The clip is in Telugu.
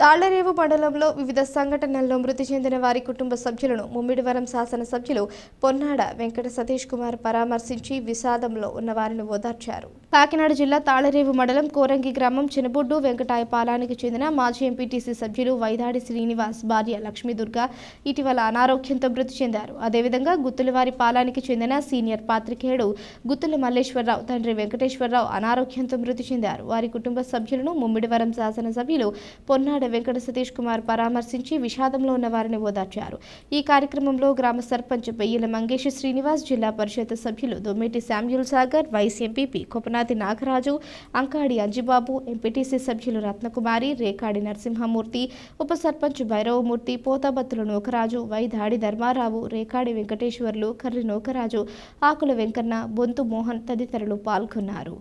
తాళ్ళరేవు మండలంలో వివిధ సంఘటనల్లో మృతి చెందిన వారి కుటుంబ సభ్యులను ముమ్మిడివరం శాసనసభ్యులు పొన్నాడ వెంకట సతీష్ కుమార్ పరామర్శించి విషాదంలో ఉన్న వారిని ఓదార్చారు. కాకినాడ జిల్లా తాళరేవు మండలం కోరంగి గ్రామం చినబొడ్డు వెంకటాయ పాలానికి చెందిన మాజీ ఎంపీటీసీ సభ్యులు వైదాడి శ్రీనివాస్ భార్య లక్ష్మీదుర్గ ఇటీవల అనారోగ్యంతో మృతి చెందారు. అదేవిధంగా గుత్తులవారి పాలానికి చెందిన సీనియర్ పాత్రికేయుడు గుత్తుల మల్లేశ్వరరావు తండ్రి వెంకటేశ్వరరావు అనారోగ్యంతో మృతి చెందారు. వారి కుటుంబ సభ్యులను ముమ్మిడివరం శాసనసభ్యులు పొన్నాడ వెంకట సతీష్ కుమార్ పరామర్శించి విషాదంలో ఉన్న వారిని ఓదార్చారు. ఈ కార్యక్రమంలో గ్రామ సర్పంచ్ పెయ్యల మంగేష్ శ్రీనివాస్ జిల్లా పరిషత్ సభ్యులు Dommeti Samuel Sagar vice MPP Kopanati Nagaraju Ankadi Anjibabu MPTC సభ్యులు రత్నకుమారి రేకాడి నరసింహమూర్తి ఉప సర్పంచ్ భైరవమూర్తి పోతాబత్తుల నూకరాజు వై దాడి ధర్మారావు రేకాడి వెంకటేశ్వర్లు కర్రి నూకరాజు ఆకుల వెంకన్న బొంతు మోహన్ తదితరులు పాల్గొన్నారు.